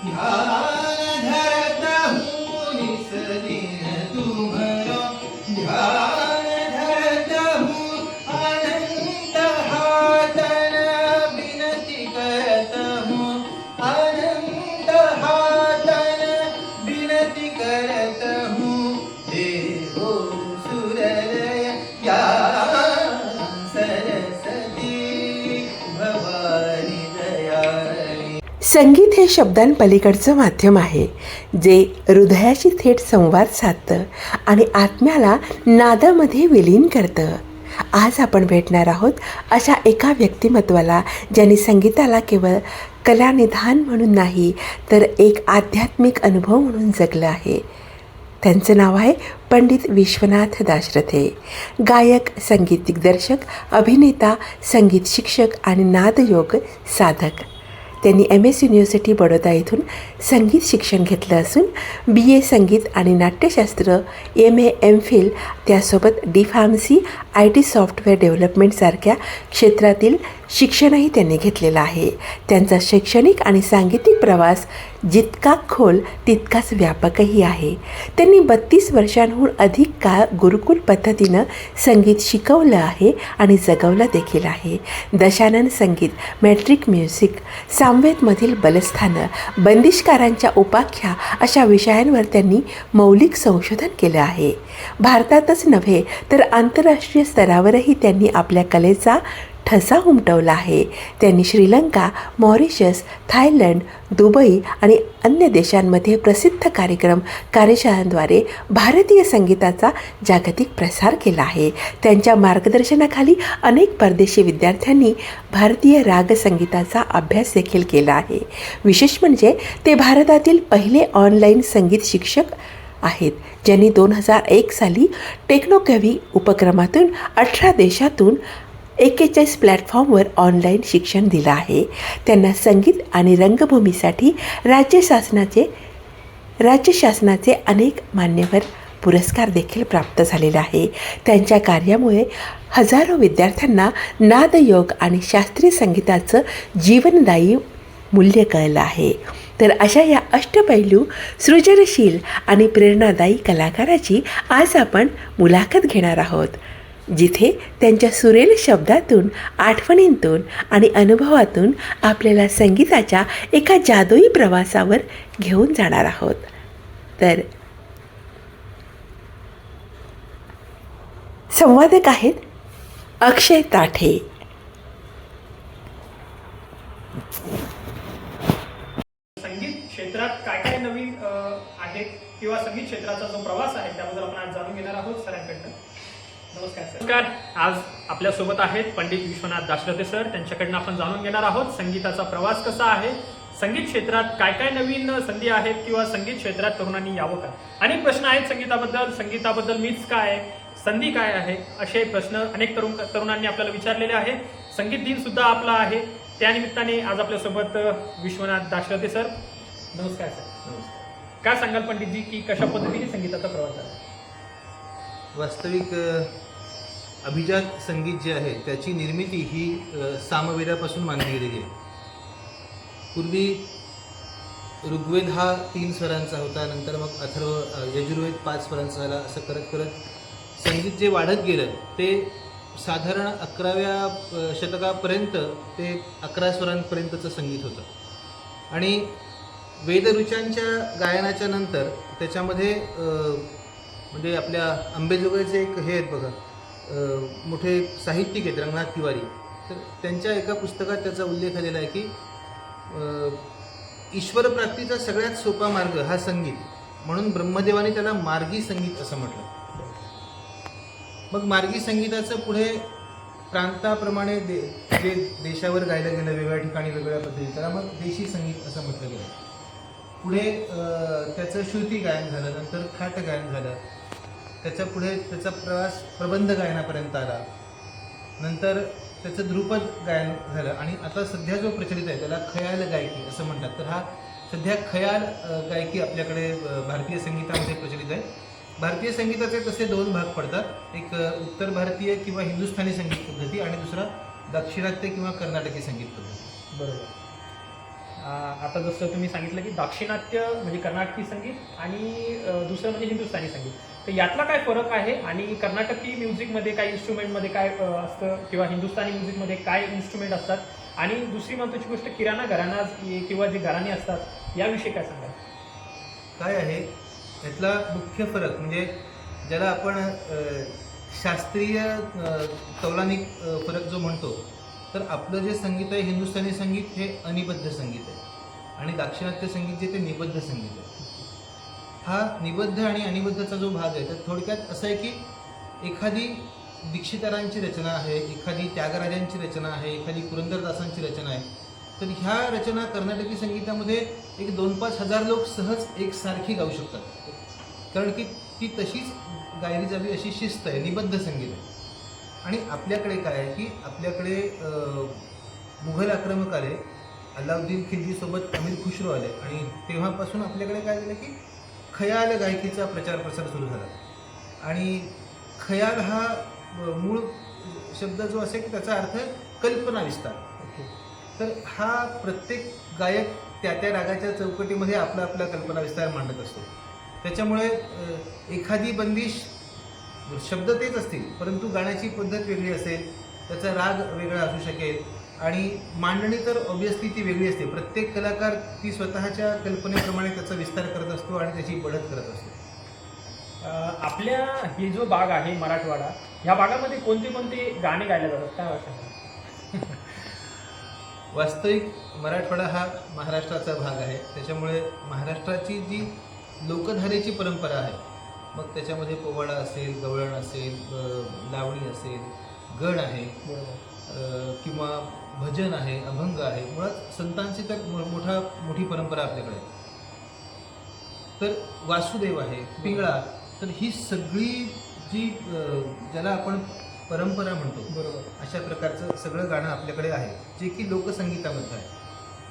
你还来啊 संगीत हे शब्दांपलीकडचं माध्यम आहे जे हृदयाशी थेट संवाद साधतं आणि आत्म्याला नादामध्ये विलीन करतं. आज आपण भेटणार आहोत अशा एका व्यक्तिमत्वाला ज्यांनी संगीताला केवळ कलानिधान म्हणून नाही तर एक आध्यात्मिक अनुभव म्हणून जगलं आहे. त्यांचं नाव आहे पंडित विश्वनाथ दाशरथे. गायक संगीत दिग्दर्शक अभिनेता संगीत शिक्षक आणि नादयोग साधक. त्यांनी एम एस युनिव्हर्सिटी बडोदा येथून संगीत शिक्षण घेतलं असून बी ए संगीत आणि नाट्यशास्त्र एम ए एम फिल त्यासोबत D pharmacy I T software डेव्हलपमेंटसारख्या क्षेत्रातील शिक्षणही त्यांनी घेतलेलं आहे. त्यांचा शैक्षणिक आणि सांगीतिक प्रवास जितका खोल तितकाच व्यापकही आहे. त्यांनी बत्तीस वर्षांहून अधिक काळ गुरुकुल पद्धतीनं संगीत शिकवलं आहे आणि जगवलं देखील आहे. दशानन संगीत मॅट्रिक म्युझिक सामवेदमधील बलस्थानं बंदिशकारांच्या उपाख्या अशा विषयांवर त्यांनी मौलिक संशोधन केलं आहे. भारतातच नव्हे तर आंतरराष्ट्रीय स्तरावरही त्यांनी आपल्या कलेचा ठसा उमटवला आहे. त्यांनी श्रीलंका मॉरिशस थायलंड दुबई आणि अन्य देशांमध्ये प्रसिद्ध कार्यक्रम कार्यशाळांद्वारे भारतीय संगीताचा जागतिक प्रसार केला आहे. त्यांच्या मार्गदर्शनाखाली अनेक परदेशी विद्यार्थ्यांनी भारतीय राग संगीताचा अभ्यास देखील केला आहे. विशेष म्हणजे ते भारतातील पहिले ऑनलाईन संगीत शिक्षक आहेत ज्यांनी दोन हजार एक साली टेक्नोकॅव्ही उपक्रमातून अठरा देशातून एकेचाळीस प्लॅटफॉर्मवर ऑनलाईन शिक्षण दिलं आहे. त्यांना संगीत आणि रंगभूमीसाठी राज्य शासनाचे राज्य शासनाचे अनेक मान्यवर पुरस्कार देखील प्राप्त झालेला आहे. त्यांच्या कार्यामुळे हजारो विद्यार्थ्यांना नादयोग आणि शास्त्रीय संगीताचं जीवनदायी मूल्य कळलं आहे. तर अशा या अष्टपैलू सृजनशील आणि प्रेरणादायी कलाकाराची आज आपण मुलाखत घेणार आहोत. जिथे त्यांच्या सुरेल शब्दातून आठवणींतून आणि अनुभवातून आपल्याला संगीताच्या एका जादुई प्रवासावर घेऊन जाणार आहोत. तर संवादक आहेत अक्षय ताठे. संगीत क्षेत्रात काय काय नवीन अ, आहेत? किंवा संगीत क्षेत्राचा जो प्रवास आहे त्याबद्दल आपण आज नमस्कार. नमस्कार आज आपल्यासोबत आहेत पंडित विश्वनाथ दाशरथे सर. त्यांच्याकडनं आपण जाणून घेणार आहोत संगीताचा प्रवास कसा आहे संगीत क्षेत्रात काय काय नवीन संधी आहेत किंवा संगीत क्षेत्रात तरुणांनी यावं का? अनेक प्रश्न आहेत संगीताबद्दल. संगीताबद्दल मीच काय संधी काय आहे असे प्रश्न अनेक तरुण तरुणांनी आपल्याला विचारलेले आहेत. संगीत दिन सुद्धा आपला आहे. त्यानिमित्ताने आज आपल्यासोबत विश्वनाथ दाशरथे सर. नमस्कार सर. काय सांगाल पंडितजी की कशा पद्धतीने संगीताचा प्रवास आहे वास्तविक अभिजात संगीत जे आहे त्याची निर्मिती ही सामवेदापासून मानली गेलेली आहे. पूर्वी ऋग्वेद हा तीन स्वरांचा होता नंतर मग अथर्व यजुर्वेद पाच स्वरांचा झाला असं करत करत संगीत जे वाढत गेलं ते साधारण अकराव्या शतकापर्यंत ते अकरा स्वरांपर्यंतचं संगीत होतं. आणि वेदरुचांच्या गायनाच्या नंतर त्याच्यामध्ये म्हणजे आपल्या आंबेजोगाईचे एक हे आहेत बघा मोठे साहित्यिक आहेत रंगनाथ तिवारी. तर त्यांच्या एका पुस्तकात त्याचा उल्लेख आलेला आहे की ईश्वरप्राप्तीचा ईश्वर प्राप्तीचा सगळ्यात सोपा मार्ग हा संगीत. म्हणून ब्रह्मदेवाने त्याला मार्गी संगीत असं म्हटलं. मग मार्गी संगीताचं पुढे प्रांताप्रमाणे दे जे देशावर गायलं गेलं वेगळ्या ठिकाणी वेगवेगळ्या पद्धती त्याला मग देशी संगीत असं म्हटलं गेलं. पुढे अं, त्याचं श्रुती गायन झालं नंतर खाट गायन झालं. त्याच्या पुढे त्याचा प्रवास प्रबंध गायनापर्यंत आला. नंतर त्याचं ध्रुपद गायन झालं आणि आता सध्या जो प्रचलित आहे त्याला खयाल गायकी असं म्हणतात. तर हा सध्या खयाल गायकी आपल्याकडे भारतीय संगीतामध्ये प्रचलित आहे. भारतीय संगीताचे तसे दोन भाग पडतात. एक उत्तर भारतीय किंवा हिंदुस्थानी संगीत पद्धती आणि दुसरा दाक्षिणात्य किंवा कर्नाटकी संगीत पद्धती. बरोबर. आता जसं तुम्ही सांगितलं की दाक्षिणात्य म्हणजे कर्नाटकी संगीत आणि दुसरं म्हणजे हिंदुस्थानी संगीत. तर यातला काय फरक आहे? आणि कर्नाटकी म्युझिकमध्ये काय इन्स्ट्रुमेंटमध्ये काय असतं? किंवा हिंदुस्थानी म्युझिकमध्ये काय इन्स्ट्रुमेंट असतात? आणि दुसरी महत्त्वाची गोष्ट किराणा घराणा किंवा जे घराणे असतात याविषयी काय सांगा काय आहे? यातला मुख्य फरक म्हणजे ज्याला आपण शास्त्रीय अ, तौलानिक फरक जो म्हणतो तर आपलं जे संगीत आहे हिंदुस्थानी संगीत हे अनिबद्ध संगीत आहे. आणि दाक्षिणात्य संगीत जे ते निबद्ध संगीत आहे. हा निबद्ध आणि अनिबद्धचा जो भाग आहे तर थोडक्यात असं आहे की एखादी दीक्षितारांची रचना आहे एखादी त्यागराजांची रचना आहे एखादी पुरंदरदासांची रचना आहे तर ह्या रचना कर्नाटकी संगीतामध्ये एक दोन पाच हजार लोक सहज एकसारखी गाऊ शकतात. कारण की ती तशीच गायली जावी अशी शिस्त आहे निबद्ध संगीत आहे. आणि आपल्याकडे काय आहे की आपल्याकडे मुघल आक्रमक आले अल्लाउद्दीन खिलजीसोबत अमीर खुशरो आले आणि तेव्हापासून आपल्याकडे काय झालं की खयाल गायकीचा प्रचार प्रसार सुरू झाला. आणि खयाल हा मूळ शब्द जो असेल की त्याचा अर्थ कल्पना विस्तार. ओके. तर हा प्रत्येक गायक त्या त्या रागाच्या चौकटीमध्ये आपला आपला कल्पना विस्तार मांडत असतो. त्याच्यामुळे एखादी बंदिश शब्द तेच असतील परंतु गाण्याची पद्धत वेगळी असेल त्याचा राग वेगळा असू शकेल आणि मांडणी तर ऑब्विसली ती वेगळी असते. प्रत्येक कलाकार ती स्वतःच्या कल्पनेप्रमाणे त्याचा विस्तार करत असतो आणि त्याची बढत करत असतो. आपल्या हे जो भाग आहे मराठवाडा ह्या भागामध्ये कोणते कोणते गाणे गायले जातात? काय वाटतं? वास्तविक मराठवाडा हा महाराष्ट्राचा भाग आहे. त्याच्यामुळे महाराष्ट्राची जी लोकधारेची परंपरा आहे मग त्याच्यामध्ये पोवाडा असेल गवळण असेल लावणी असेल गण आहे किंवा भजन आहे अभंग आहे मुळात संतांची तर मोठा मोठी परंपरा आपल्याकडे तर वासुदेव आहे पिंगळा तर ही सगळी जी ज्याला आपण परंपरा म्हणतो बरोबर. अशा प्रकारचं सगळं गाणं आपल्याकडे आहे जे की लोकसंगीतामध्ये आहे.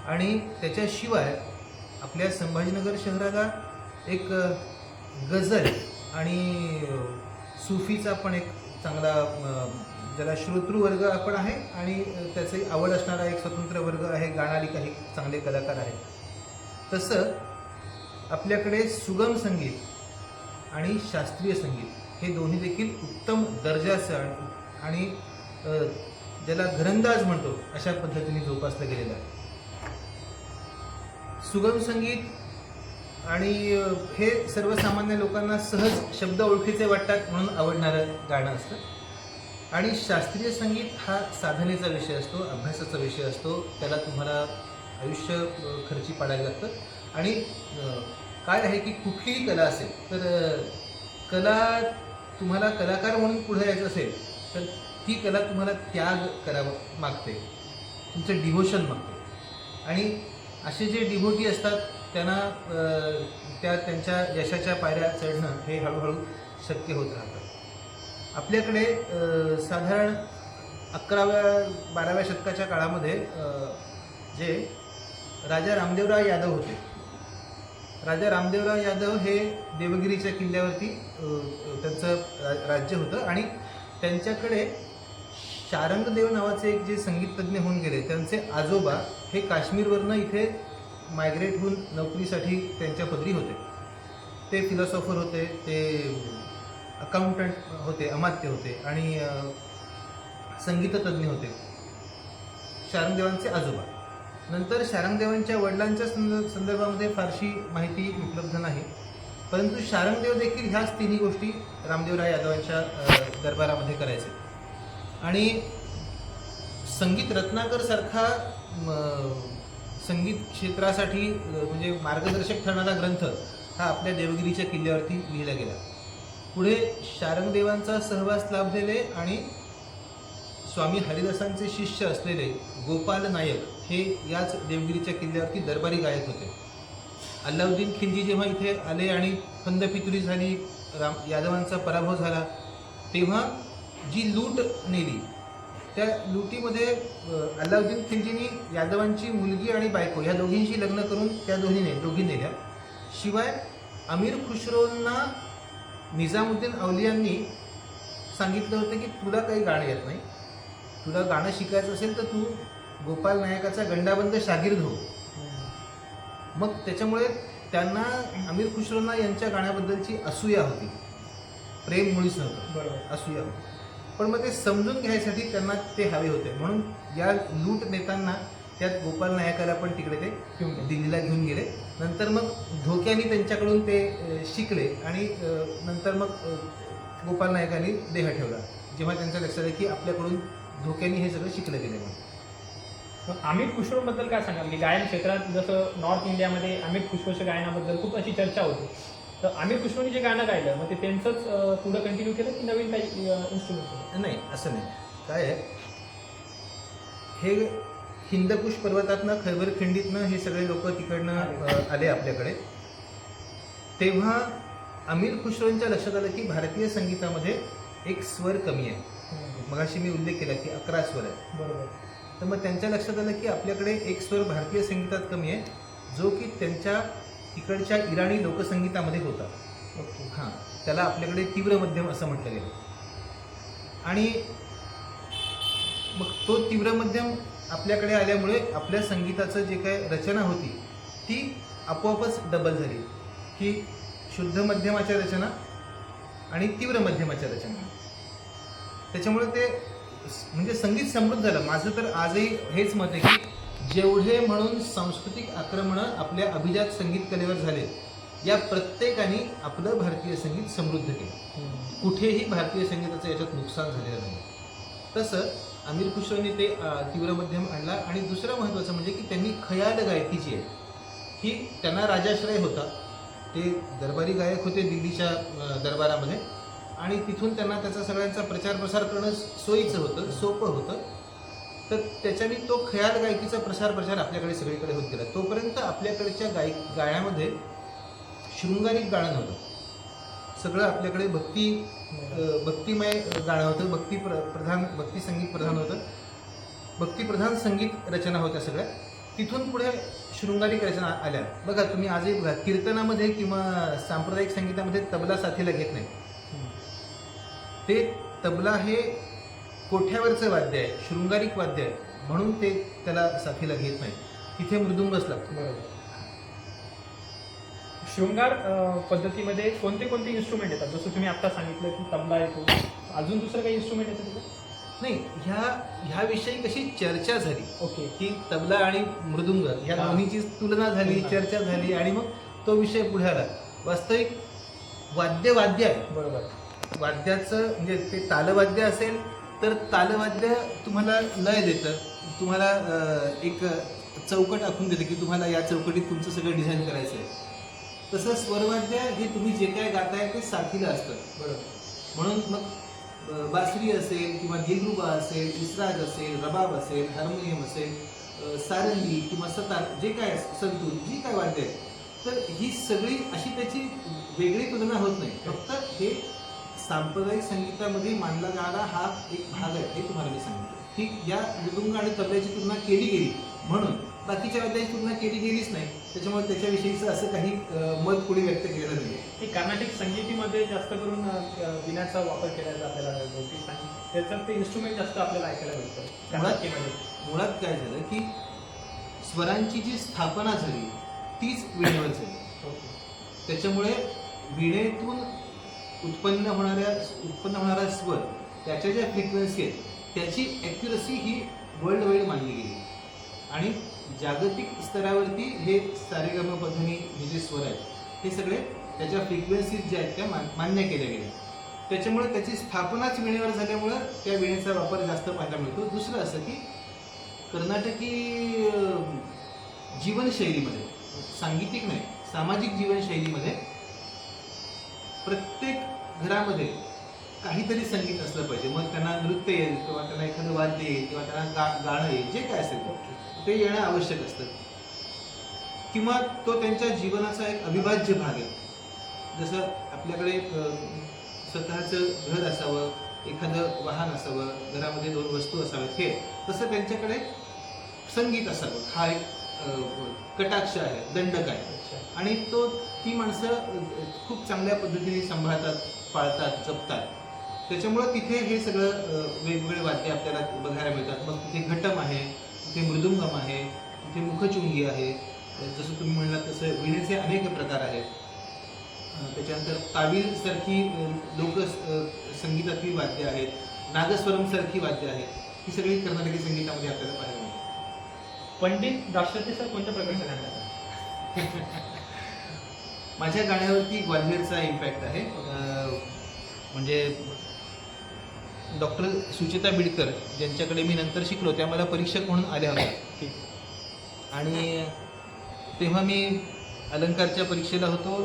आणि त्याच्याशिवाय आपल्या संभाजीनगर शहराला एक गझल आणि सुफीचा पण एक चांगला ज्याला श्रोतृवर्ग आपण आहे आणि अ, त्याची आवड असणारा एक स्वतंत्र वर्ग आहे गाणारी काही चांगले कलाकार आहेत. तसं आपल्याकडे सुगम संगीत आणि शास्त्रीय संगीत हे दोन्ही देखील उत्तम दर्जाचं आणि- आणि ज्याला घरंदाज म्हणतो अशा पद्धतीने जोपासलं गेलेलं आहे. सुगम संगीत आणि हे सर्वसामान्य लोकांना सहज शब्द ओळखीचे वाटतात म्हणून आवडणारं गाणं असतं. आणि शास्त्रीय संगीत हा साधनेचा विषय असतो अभ्यासाचा विषय असतो. त्याला तुम्हाला आयुष्य खर्ची पाडायला लागतं आणि काय आहे की कुठलीही कला असेल तर कला तुम्हाला कलाकार म्हणून पुढे यायचं असेल तर ती कला तुम्हाला त्याग करावा मागते. तुमचं डिव्होशन मागते. आणि असे जे डिव्होटी असतात त्यांना त्या त्यांच्या यशाच्या पायऱ्या चढणं हे हळूहळू शक्य होत राहतं. आपल्याकडे साधारण अकराव्या बाराव्या शतकाच्या काळामध्ये जे राजा रामदेवराव यादव होते. राजा रामदेवराव यादव हे देवगिरीच्या किल्ल्यावरती त्यांचं रा- राज्य होतं आणि त्यांच्याकडे शारंगदेव नावाचे एक जे संगीततज्ञ होऊन गेले त्यांचे आजोबा हे काश्मीरवरनं इथे मायग्रेट होऊन नोकरीसाठी त्यांच्या पदरी होते. ते फिलॉसॉफर होते ते अकाउंटंट होते अमात्य होते आणि संगीततज्ञ होते. शारंगदेवांचे आजोबा. नंतर शारंगदेवांच्या वडिलांच्या संद संदर्भामध्ये फारशी माहिती उपलब्ध नाही. परंतु शारंगदेव देखील ह्याच तिन्ही गोष्टी रामदेवराय यादवांच्या दरबारामध्ये करायचे. आणि संगीत रत्नाकरसारखा म, संगीत क्षेत्रासाठी म्हणजे मार्गदर्शक ठरणारा ग्रंथ हा आपल्या देवगिरीच्या किल्ल्यावरती लिहिला गेला. पुढे शारंगदेवांचा सहवास लाभलेले आणि स्वामी हरिदासांचे शिष्य असलेले गोपाल नायक हे याच देवगिरीच्या किल्ल्यावरती दरबारी गायक होते. अल्लाउद्दीन खिलजी जेव्हा इथे आले आणि फंदपितुरी झाली राम यादवांचा पराभव झाला तेव्हा जी लूट नेली त्या लुटीमध्ये अल्लाउद्दीन खिलजींनी यादवांची मुलगी आणि बायको ह्या दोघींशी लग्न करून त्या दोन्हीने दोघी नेल्या शिवाय अमीर खुशरोंना निजामुद्दीन औलियांनी सांगितलं होतं की तुला काही गाणं येत नाही. तुला गाणं शिकायचं असेल तर तू गोपाल नायकाचा गंडाबंद शागिर्द हो. मग त्याच्यामुळे त्यांना अमीर खुसरोंना यांच्या गाण्याबद्दलची असूया होती. प्रेम मुळीच नव्हतं. बरोबर. असूया होती. पण मग ते समजून घ्यायसाठी त्यांना ते हवे होते. म्हणून या लूट नेत्यांना त्यात गोपाल नायकाला पण तिकडे ते घेऊन. दिल्लीला घेऊन गेले. नंतर मग धोक्याने त्यांच्याकडून ते शिकले आणि नंतर मग गोपाल नायकांनी देह ठेवला. जेव्हा त्यांच्या लक्षात आलं की आपल्याकडून धोक्याने हे सगळं शिकलं गेलं म्हणून. मग अमित खुशरोबद्दल काय सांगाल? की गायन क्षेत्रात जसं नॉर्थ इंडियामध्ये अमित खुशरोच्या गायनाबद्दल खूप अशी चर्चा होती. तर अमित खुशरोनी जे गाणं गायलं मग ते त्यांचंच पुढं कंटिन्यू केलं की नवीन काही इन्स्ट्रुमेंट नाही असं नाही. काय आहे? हे हिंदकुश पर्वतातनं खैबर खिंडीतनं हे सगळे लोक तिकडनं आले आपल्याकडे. तेव्हा अमीर खुशरोंच्या लक्षात आलं की भारतीय संगीतामध्ये एक स्वर कमी आहे. मगाशी मी उल्लेख केला की अकरा स्वर आहे बरोबर. तर मग त्यांच्या लक्षात आलं की आपल्याकडे एक स्वर भारतीय संगीतात कमी आहे जो की त्यांच्या तिकडच्या इराणी लोकसंगीतामध्ये होता. ओके. हां त्याला आपल्याकडे तीव्र मध्यम असं म्हटलं गेलं. आणि मग तो तीव्र मध्यम आपल्याकडे आल्यामुळे आपल्या संगीताचं जे काय रचना होती ती आपोआपच डबल झाली. की शुद्ध मध्यमाच्या रचना आणि तीव्र मध्यमाच्या रचना. त्याच्यामुळे ते म्हणजे संगीत समृद्ध झालं. माझं तर आजही हेच मत आहे की जेवढे म्हणून सांस्कृतिक आक्रमणं आपल्या अभिजात संगीत कलेवर झाले या प्रत्येकाने आपलं भारतीय संगीत समृद्ध केलं. कुठेही भारतीय संगीताचं याच्यात नुकसान झालेलं नाही. तसं अमीर खुसरोने ते तीव्र मध्यम आणला. आणि दुसरं महत्त्वाचं म्हणजे की त्यांनी खयाल गायकी जी आहे ही त्यांना राजाश्रय होता. ते दरबारी गायक होते दिल्लीच्या दरबारामध्ये. आणि तिथून त्यांना त्याचा सगळ्यांचा प्रचार प्रसार करणं सोयीचं होतं सोपं होतं. तर त्याच्याने तो खयाल गायकीचा प्रसार प्रचार आपल्याकडे सगळीकडे होत गेला. तोपर्यंत आपल्याकडच्या गाय गाण्यामध्ये शृंगारिक गाणं नव्हतं. सगळं आपल्याकडे भक्ती भक्तिमय गाणं होतं भक्ती प्र प्रधान भक्ती संगीत प्रधान होतं. भक्तिप्रधान संगीत रचना होत्या सगळ्या. तिथून पुढे शृंगारिक रचना आल्या. बघा तुम्ही आजही बघा कीर्तनामध्ये किंवा सांप्रदायिक संगीतामध्ये तबला साथीला घेत नाही. ते तबला हे कोठ्यावरचं वाद्य आहे? शृंगारिक वाद्य आहे. म्हणून ते त्याला साथीला घेत नाही. तिथे मृदुंगच लागतो. बरोबर. शृंगार पद्धतीमध्ये कोणते कोणते इन्स्ट्रुमेंट येतात? जसं तुम्ही आता सांगितलं की तबला येतो. अजून दुसरं काही इन्स्ट्रुमेंट येतं तिथं? नाही ह्या ह्याविषयी कशी चर्चा झाली? ओके. की तबला आणि मृदुंग या हा. दोन्हीची तुलना झाली तुलना. चर्चा झाली आणि मग तो विषय पुढे आला. वास्तविक वाद्य वाद्य आहे. बरोबर. वाद्याचं म्हणजे ते तालवाद्य असेल तर तालवाद्य तुम्हाला लय देतं. तुम्हाला अं, एक चौकट आखून देते की तुम्हाला या चौकटीत तुमचं सगळं डिझाईन करायचं आहे तसं स्वरवाद्य हे तुम्ही जे काय गाताय ते साथीला असतं. बरोबर. म्हणून मग बासरी असेल किंवा दिलरुबा असेल इस्राज असेल रबाब असेल हार्मोनियम असेल सारंगी किंवा सतार जे काय संतूर जी काय वाद्य आहे तर ही सगळी अशी त्याची वेगळी तुलना होत नाही. फक्त हे सांप्रदायिक संगीतामध्ये मानला जाणारा हा एक भाग आहे हे तुम्हाला मी सांगितलं की या मृदुंग आणि तबल्याची तुलना केली गेली. म्हणून बाकीच्या वाद्याची तुलना केली गेलीच नाही. त्याच्यामुळे त्याच्याविषयीचं असं काही मत कोणी व्यक्त केलं नाही. हे कर्नाटिक संगीतीमध्ये जास्त करून विण्याचा वापर केला जातो आपल्याला त्याच्यात ते इन्स्ट्रुमेंट जास्त आपल्याला ऐकायला भेटतं कर्नाटकीमध्ये. मुळात काय झालं की स्वरांची जी स्थापना झाली तीच वीणेवर झाली. ओके. त्याच्यामुळे वीणेतून उत्पन्न होणाऱ्या उत्पन्न होणारा स्वर त्याच्या ज्या फ्रिक्वेन्सी आहेत त्याची ॲक्युरसी ही वर्ल्ड वाईड मानली गेली. आणि जागतिक स्तरावरती हे सारेगम पद्धती हे जे स्वर आहेत हे सगळे त्याच्या फ्रिक्वेन्सीज ज्या आहेत त्या मान मान्य केल्या गेल्या. त्याच्यामुळे त्याची स्थापनाच वेळेवर झाल्यामुळं त्या वेळेचा वापर जास्त पाहायला मिळतो. दुसरं असं की कर्नाटकी जीवनशैलीमध्ये सांगीतिक नाही सामाजिक जीवनशैलीमध्ये प्रत्येक घरामध्ये काहीतरी संगीत असलं पाहिजे. मग त्यांना नृत्य येईल किंवा त्यांना एखादं वाद्य येईल किंवा त्यांना गा गाणं येईल जे काय असेल ते. येणं आवश्यक असतं. किंवा तो त्यांच्या जीवनाचा एक अविभाज्य भाग आहे. जसं आपल्याकडे स्वतःचं घर असावं एखादं वाहन असावं घरामध्ये दोन वस्तू असाव्यात हे. तसं त्यांच्याकडे संगीत असावं. हा एक कटाक्ष आहे दंडक आहे. आणि तो ती माणसं खूप चांगल्या पद्धतीने सांभाळतात पाळतात जपतात. त्याच्यामुळं तिथे हे सगळं वेगवेगळे वाद्य आपल्याला बघायला मिळतात. मग तिथे घटम आहे तिथे मृदुंगम आहे तिथे मुखचुंगी आहे. जसं तुम्ही म्हणलात तसं विणेचे अनेक प्रकार आहेत. त्याच्यानंतर तावीलसारखी अं, लोक संगीतातली वाद्य आहेत. नागस्वरमसारखी वाद्य आहेत. ही सगळी कर्नाटकी संगीतामध्ये आपल्याला पाहायला मिळतात. पंडित दाशरथी सर कोणत्या प्रकारचं गाणं? माझ्या गाण्यावरती ग्वाल्हेरचा इम्पॅक्ट आहे. म्हणजे डॉक्टर सुचेता बिडकर ज्यांच्याकडे मी नंतर शिकलो त्या मला परीक्षक म्हणून आल्या होत्या. आणि तेव्हा मी अलंकारच्या परीक्षेला होतो.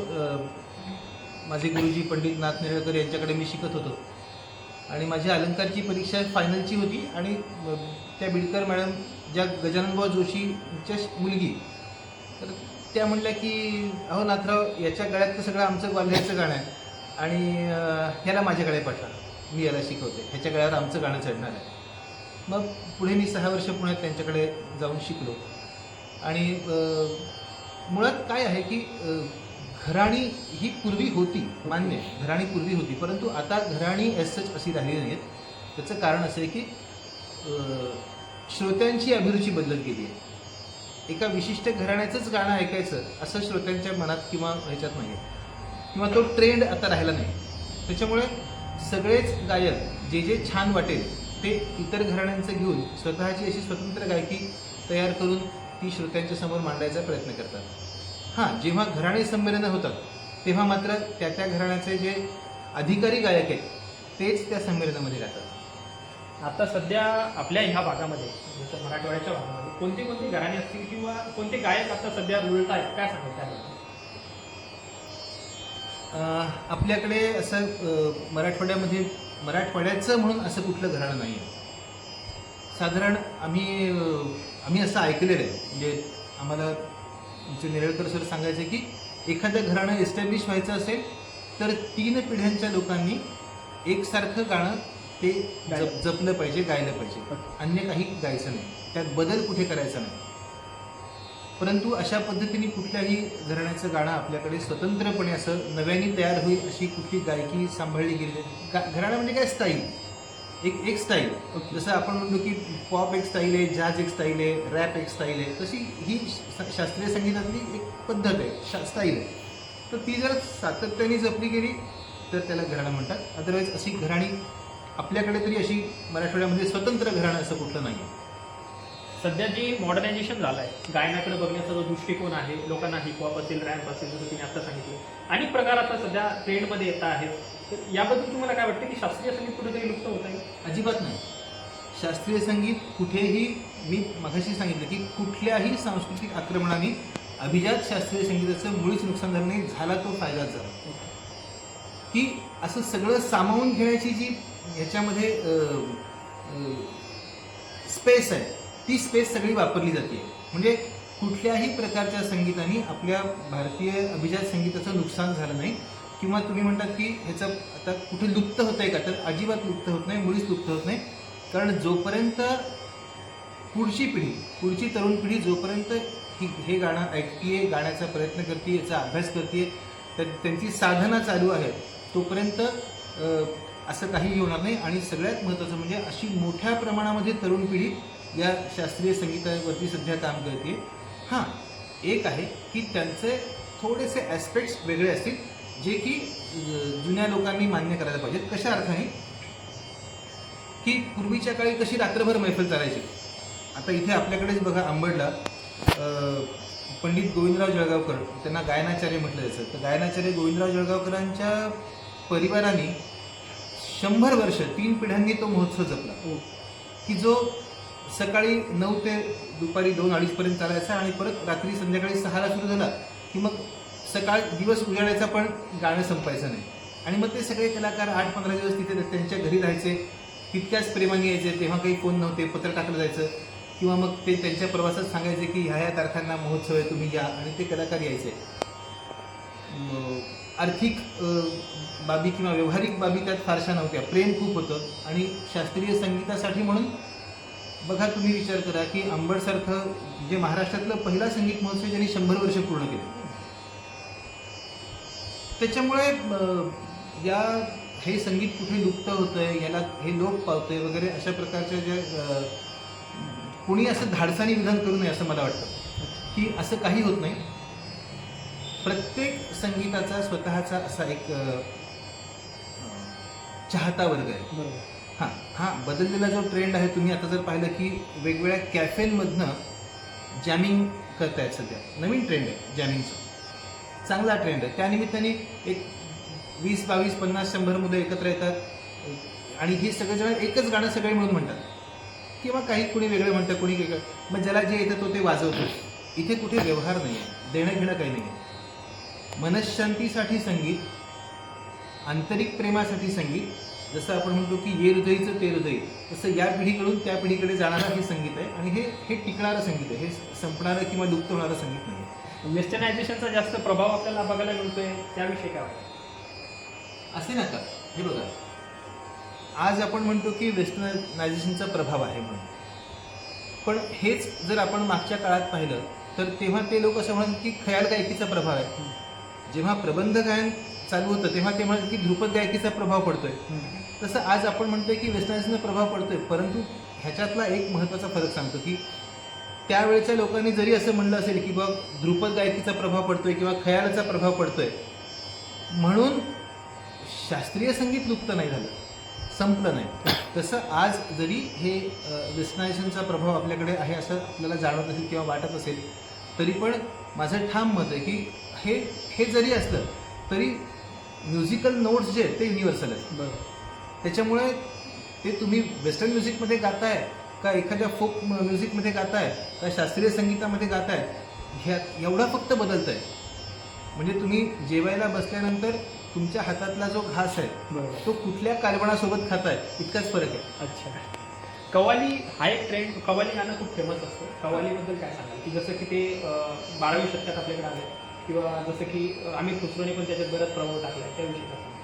माझे गुरुजी पंडित नाथ नेरळकर यांच्याकडे मी शिकत होतो. आणि माझी अलंकारची परीक्षा फायनलची होती आणि त्या बिडकर मॅडम ज्या गजाननभाऊ जोशीच्या मुलगी तर त्या म्हणल्या की अहो नाथराव याच्या गळ्यात तर सगळं आमचं ग्वाल्ह्याचं गाणं आहे आणि ह्याला माझ्याकडे पाठवा. मी याला शिकवते. ह्याच्या गळ्यावर आमचं गाणं चढणार आहे. मग पुढे मी सहा वर्ष पुण्यात त्यांच्याकडे जाऊन शिकलो. आणि मुळात काय आहे की घराणी ही पूर्वी होती मान्य घराणी पूर्वी होती. परंतु आता घराणी एस सच अशी राहिली आहेत त्याचं कारण असं आहे की श्रोत्यांची अभिरुची बदलत गेली आहे. एका विशिष्ट घराण्याचंच गाणं ऐकायचं असं श्रोत्यांच्या मनात किंवा ह्याच्यात नाही आहे किंवा तो ट्रेंड आता राहिला नाही. त्याच्यामुळे सगळेच गायक जे जे छान वाटेल ते इतर घराण्यांचं घेऊन स्वतःची अशी स्वतंत्र गायकी तयार करून ती श्रोत्यांच्या समोर मांडायचा प्रयत्न करतात. हां जेव्हा घराणे संमेलनं होतात तेव्हा मात्र त्या त्या घराण्याचे जे अधिकारी गायक आहेत तेच त्या संमेलनामध्ये जातात आता सध्या आपल्या ह्या भागामध्ये जसं मराठवाड्याच्या भागामध्ये कोणते कोणते घराणे असतील किंवा कोणते गायक आता सध्या रुळत आहेत काय सांगाल आपल्याकडे असं मराठवाड्यामध्ये मराठवाड्याचं म्हणून असं कुठलं घराणं नाही आहे साधारण आम्ही आम्ही असं ऐकलेलं आहे. म्हणजे आम्हाला आमचे नेरळकर सर सांगायचे की एखादं घराणं एस्टॅब्लिश व्हायचं असेल तर तीन पिढ्यांच्या लोकांनी एकसारखं गाणं ते जप जपलं पाहिजे गायलं पाहिजे. अन्य काही गायचं नाही. त्यात बदल कुठे करायचा नाही. परंतु अशा पद्धतीने कुठल्याही घराण्याचं गाणं आपल्याकडे स्वतंत्रपणे असं नव्याने तयार होईल अशी कुठली गायकी सांभाळली गेली. गा घराणं म्हणजे काय? स्टाईल एक एक स्टाईल जसं आपण म्हणतो की पॉप एक स्टाईल आहे जॅज एक स्टाईल आहे रॅप एक स्टाईल आहे. तशी ही शास्त्रीय संगीतातली एक पद्धत आहे शा स्टाईल आहे. तर ती जर सातत्याने जपली गेली तर त्याला घराणं म्हणतात. अदरवाईज अशी घराणी आपल्याकडे तरी अशी मराठवाड्यामध्ये स्वतंत्र घराणं असं कुठलं नाही आहे सध्या जे मॉडर्नायझेशन झालं आहे गायनाकडे बघण्याचा जो दृष्टिकोन आहे लोकांना हिपहॉप असेल रॅम्प असेल जसं तुम्ही आता सांगितलं अनेक प्रकार आता सध्या ट्रेंडमध्ये येत आहेत तर याबद्दल तुम्हाला काय वाटतं की शास्त्रीय संगीत कुठेतरी लुप्त होत आहे अजिबात नाही. शास्त्रीय संगीत कुठेही मी मगाशी सांगितलं की कुठल्याही सांस्कृतिक आक्रमणाने अभिजात शास्त्रीय संगीताचं मुळीच नुकसान झालं नाही झाला तो फायदाच. झाला की असं सगळं सामावून घेण्याची जी ह्याच्यामध्ये स्पेस आहे ती स्पेस सगळी वापरली जाते. म्हणजे कुठल्याही प्रकारच्या संगीताने आपल्या भारतीय अभिजात संगीताचं नुकसान झालं नाही. किंवा तुम्ही म्हणतात की ह्याचं आता कुठे लुप्त होत आहे का? तर अजिबात लुप्त होत नाही मुळीच लुप्त होत नाही. कारण जोपर्यंत पुढची पिढी पुढची तरुण पिढी जोपर्यंत ही हे गाणं ऐकतीये गाण्याचा प्रयत्न करते याचा अभ्यास करते तर त्यांची साधना चालू आहे तोपर्यंत असं काही होणार नाही. आणि सगळ्यात महत्त्वाचं म्हणजे अशी मोठ्या प्रमाणामध्ये तरुण पिढी या शास्त्रीय संगीतावरती सध्या काम करते. हां एक आहे की त्यांचे थोडेसे ॲस्पेक्ट्स वेगळे असतील जे की जुन्या लोकांनी मान्य करायला पाहिजेत. कशा अर्थाने? की पूर्वीच्या काळी कशी रात्रभर मैफल चालायची? आता इथे आपल्याकडेच बघा आंबडला पंडित गोविंदराव जळगावकर त्यांना गायनाचार्य म्हटलं जायचं. तर गायनाचार्य गोविंदराव जळगावकरांच्या परिवाराने शंभर वर्ष तीन पिढ्यांनी तो महोत्सव जपला. की जो सकाळी नऊ ते दुपारी दोन अडीचपर्यंत चालायचा आणि परत रात्री संध्याकाळी सहाला सुरू झाला की मग सकाळ दिवस उजाडायचा पण गाणं संपायचं नाही. आणि मग ते सगळे कलाकार आठ पंधरा दिवस तिथे त्यांच्या घरी राहायचे तितक्याच प्रेमाने यायचे तेव्हा काही फोन नव्हते पत्र टाकलं जायचं किंवा मग ते त्यांच्या प्रवासात सांगायचे की ह्या ह्या तारखांना महोत्सव आहे तुम्ही या आणि ते कलाकार यायचे. आर्थिक बाबी किंवा व्यावहारिक बाबी त्यात फारशा नव्हत्या. प्रेम खूप होतं आणि शास्त्रीय संगीतासाठी म्हणून बघा तुम्ही विचार करा की अंबडसारखं जे महाराष्ट्रातलं पहिला संगीत महोत्सव ज्यांनी शंभर वर्ष पूर्ण केलं. त्याच्यामुळे या हे संगीत कुठे लुप्त होतंय याला हे लोक पावतंय वगैरे अशा प्रकारच्या ज्या कुणी असं धाडसाने विधान करू नये असं मला वाटतं. की असं काही होत नाही. प्रत्येक संगीताचा स्वतःचा असा एक चाहता वर्ग आहे. बरोबर. हां बदललेला जो ट्रेंड आहे तुम्ही आता जर पाहिलं की वेगवेगळ्या कॅफेनमधनं जॅमिंग करतायत सध्या. नवीन ट्रेंड आहे जॅमिंगचा चांगला ट्रेंड आहे. त्यानिमित्ताने एक वीस बावीस पन्नास शंभर मुलं एकत्र येतात. आणि हे सगळेजण एकच गाणं सगळे मिळून म्हणतात. किंवा काही कुणी वेगळं म्हणतं कुणी वेगळं. मग ज्याला जे येतं तो ते वाजवतो इथे कुठे व्यवहार नाही आहे देणं घेणं काही नाही आहे मनशांतीसाठी संगीत आंतरिक प्रेमासाठी संगीत जसं आपण म्हणतो की ये हृदयीचं ते हृदय. तसं या पिढीकडून त्या पिढीकडे जाणारं हे संगीत आहे आणि हे हे टिकणारं संगीत आहे. हे संपणारं किंवा लुप्त होणारं संगीत नाही वेस्टर्नायझेशनचा जास्त प्रभाव आपल्याला बघायला मिळतोय त्याविषयी काय असे नका हे बघा. आज आपण म्हणतो की वेस्टर्नायझेशनचा प्रभाव आहे म्हणून. पण हेच जर आपण मागच्या काळात पाहिलं तर तेव्हा ते लोक असं म्हणत की खयाल गायकीचा प्रभाव आहे. जेव्हा प्रबंध गायन चालू होतं तेव्हा ते म्हणत की ध्रुपद गायकीचा प्रभाव पडतोय. तसं आज आपण म्हणतोय की वेस्टर्नायझेशनचा प्रभाव पडतोय परंतु ह्याच्यातला एक महत्त्वाचा फरक सांगतो की त्यावेळेच्या लोकांनी जरी असं म्हणलं असेल की बघ ध्रुपद गायकीचा प्रभाव पडतोय किंवा खयालाचा प्रभाव पडतोय म्हणून शास्त्रीय संगीत लुप्त नाही झालं संपलं नाही. तसं आज जरी हे वेस्टर्नायझेशनचा प्रभाव आपल्याकडे आहे असं आपल्याला जाणवत असेल किंवा वाटत असेल तरी पण माझं ठाम मत आहे की हे हे जरी असलं तरी म्युझिकल नोट्स जे आहेत ते युनिव्हर्सल आहेत. त्याच्यामुळे ते तुम्ही वेस्टर्न म्युझिकमध्ये गाताय का एखाद्या फोक म्युझिकमध्ये गाताय का शास्त्रीय संगीतामध्ये गाताय ह्या एवढा फक्त बदलत आहे म्हणजे तुम्ही जेवायला बसल्यानंतर तुमच्या हातातला जो घास आहे तो कुठल्या कालवणासोबत खाताय इतकाच फरक आहे. अच्छा. कवाली हा एक ट्रेंड कवाली गाणं खूप फेमस असतं. कवालीबद्दल काय सांगाल? की जसं की ते बारावी शतकात आपल्याकडे आले किंवा जसं की अमित खुसरोने पण त्याच्यात बराच प्रभाव टाकला त्याविषयी काय सांगाल?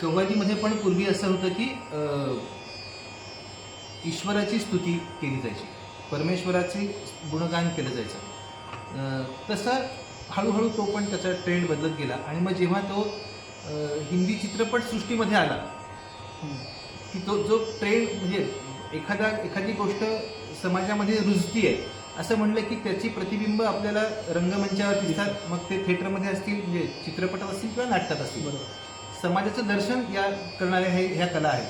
कव्वालीमध्ये पण पूर्वी असं होतं की ईश्वराची स्तुती केली जायची परमेश्वराचे गुणगान केलं जायचं तसं हळूहळू तो पण त्याचा ट्रेंड बदलत गेला आणि मग जेव्हा तो हिंदी चित्रपटसृष्टीमध्ये आला की तो जो ट्रेंड म्हणजे एखादा एखादी गोष्ट समाजामध्ये रुजती आहे असं म्हणलं की त्याची प्रतिबिंब आपल्याला रंगमंचावर दिसतात मग ते थिएटरमध्ये असतील म्हणजे चित्रपटात असतील किंवा नाटकात असतील. बरोबर. समाजाचं दर्शन या करणाऱ्या हे ह्या कला आहेत.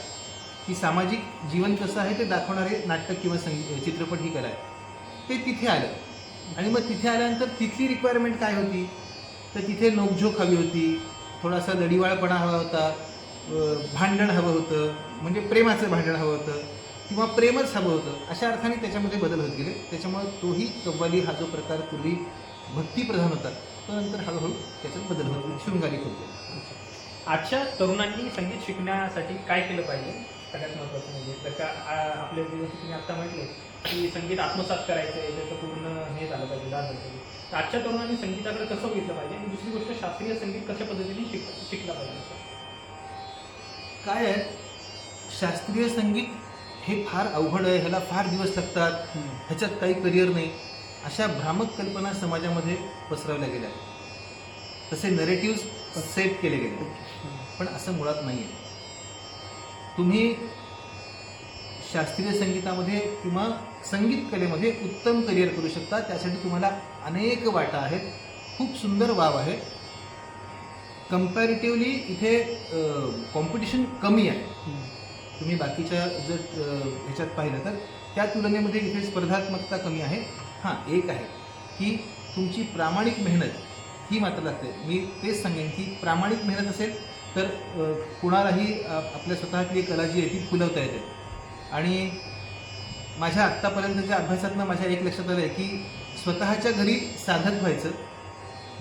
की सामाजिक जीवन कसं आहे ते दाखवणारे नाटक किंवा संगीत चित्रपट ही कला आहे. ते तिथे आलं. आणि मग तिथे आल्यानंतर तिथली रिक्वायरमेंट काय होती? तर तिथे नोकझोक हवी होती थोडासा लढीवाळपणा हवा होता भांडण हवं होतं म्हणजे प्रेमाचं भांडण हवं होतं. किंवा प्रेमच हवं होतं. अशा अर्थाने त्याच्यामध्ये बदल होत गेले. त्याच्यामुळे तोही कव्वाली हा जो प्रकार पूर्वी भक्तिप्रधान होता तो नंतर हळूहळू त्याच्यात बदल होतो शृंगारिक होतो. आजच्या तरुणांनी संगीत शिकण्यासाठी काय केलं पाहिजे? सगळ्यात महत्त्वाचं म्हणजे जर का आपले तुम्ही आत्ता म्हटले की संगीत आत्मसात करायचं आहे त्याचं पूर्ण हे झालं पाहिजे दाद झालं पाहिजे. तर आजच्या तरुणांनी संगीताकडे कसं बघितलं पाहिजे? आणि दुसरी गोष्ट शास्त्रीय संगीत कशा पद्धतीने शिक शिकलं पाहिजे? काय आहे? शास्त्रीय संगीत हे फार अवघड आहे ह्याला फार दिवस लागतात ह्याच्यात काही करिअर नाही. अशा भ्रामक कल्पना समाजामध्ये पसरवल्या गेल्या. तसे नरेटिव्ह सेट केले गेले. पण असं मुळात नाही आहे तुम्ही शास्त्रीय संगीतामध्ये किंवा संगीत कलेमध्ये उत्तम करिअर करू शकता. त्यासाठी तुम्हाला अनेक वाटा आहेत. खूप सुंदर वाव आहे. कम्पॅरेटिव्हली इथे कॉम्पिटिशन कमी आहे. तुम्ही बाकीच्या जर ह्याच्यात पाहिलं तर त्या तुलनेमध्ये इथे स्पर्धात्मकता कमी आहे. हां एक आहे की तुमची प्रामाणिक मेहनत ही मात्र लागते. मी तेच सांगेन की प्रामाणिक मेहनत असेल तर कुणालाही आपल्या स्वतःतली कला जी आहे ती फुलवता येते. आणि माझ्या आत्तापर्यंतच्या अभ्यासातनं माझ्या एक लक्षात आलं आहे की स्वतःच्या घरी साधक व्हायचं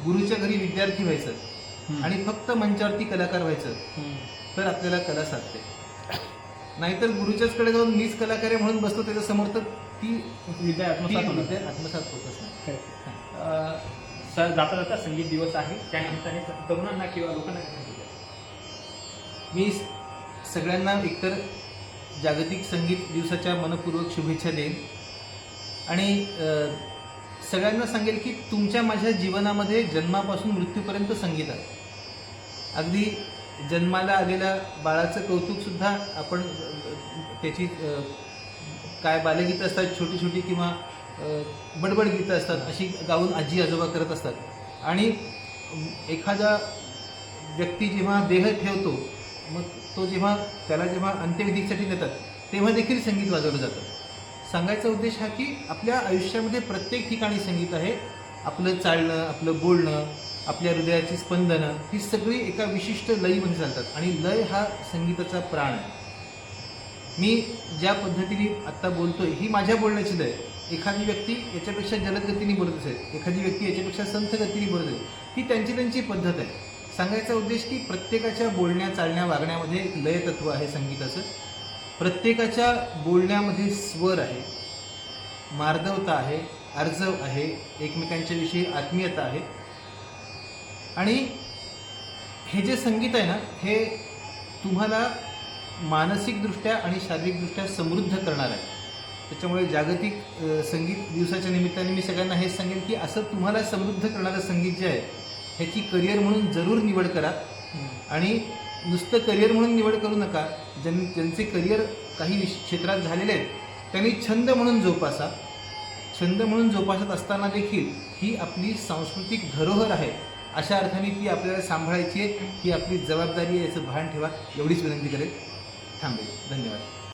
गुरुच्या घरी विद्यार्थी व्हायचं आणि फक्त मंचावरती कलाकार व्हायचं तर आपल्याला कला साधते. नाहीतर गुरुच्याच कडे जाऊन मीच कलाकार म्हणून बसतो त्याच्यासमोर तर ती विद्या आत्मसात. विद्या आत्मसात होतच नाही अं, सर जाता जाता संगीत दिवस आहे. त्या निमित्ताने तरुणांना किंवा लोकांना मी सगळ्यांना एकतर जागतिक संगीत दिवसाच्या मनपूर्वक शुभेच्छा देईन. आणि सगळ्यांना सांगेल की तुमच्या माझ्या जीवनामध्ये जन्मापासून मृत्यूपर्यंत संगीत आहे. अगदी जन्माला आलेल्या बाळाचं कौतुकसुद्धा आपण त्याची काय बालगीतं असतात छोटी छोटी किंवा बडबड गीतं असतात अशी गाऊन आजी आजोबा करत असतात. आणि एखादा व्यक्ती जेव्हा देह ठेवतो मग तो जेव्हा त्याला जेव्हा अंत्यविधीसाठी नेतात तेव्हा देखील संगीत वाजवलं जातं. सांगायचा उद्देश हा की आपल्या आयुष्यामध्ये प्रत्येक ठिकाणी संगीत आहे. आपलं चालणं आपलं बोलणं आपल्या हृदयाची स्पंदनं ही सगळी एका विशिष्ट लयीमध्ये चालतात. आणि लय हा संगीताचा प्राण आहे. मी ज्या पद्धतीने आत्ता बोलतोय ही माझ्या बोलण्याची लय एखादी व्यक्ती याच्यापेक्षा जलद गतीने बोलत असेल एखादी व्यक्ती याच्यापेक्षा संथ गतीने बोलत असेल ही त्यांची त्यांची पद्धत आहे. सांगायचा उद्देश की प्रत्येकाच्या बोलण्या चालण्या वागण्यामध्ये एक लय तत्व आहे संगीताचं. प्रत्येकाच्या बोलण्यामध्ये स्वर आहे. मार्दवता आहे अर्जव आहे एकमेकांच्या विषयी आत्मीयता आहे. आणि हे जे संगीत आहे ना हे तुम्हाला मानसिकदृष्ट्या आणि शारीरिकदृष्ट्या समृद्ध करणार आहे. त्याच्यामुळे जागतिक संगीत दिवसाच्या निमित्ताने मी सगळ्यांना हेच सांगेन की असं तुम्हाला समृद्ध करणारं संगीत जे आहे ह्याची करिअर म्हणून जरूर निवड करा. आणि नुसतं करिअर म्हणून निवड करू नका. ज्यां ज्यांचे करिअर काही क्षेत्रात झालेले आहेत त्यांनी छंद म्हणून जोपासा. छंद म्हणून जोपासत असताना देखील ही आपली सांस्कृतिक धरोहर आहे. अशा अर्थाने ती आपल्याला सांभाळायची आहे. ही आपली जबाबदारी आहे याचं भान ठेवा. एवढीच विनंती करेल. थांबेल. धन्यवाद.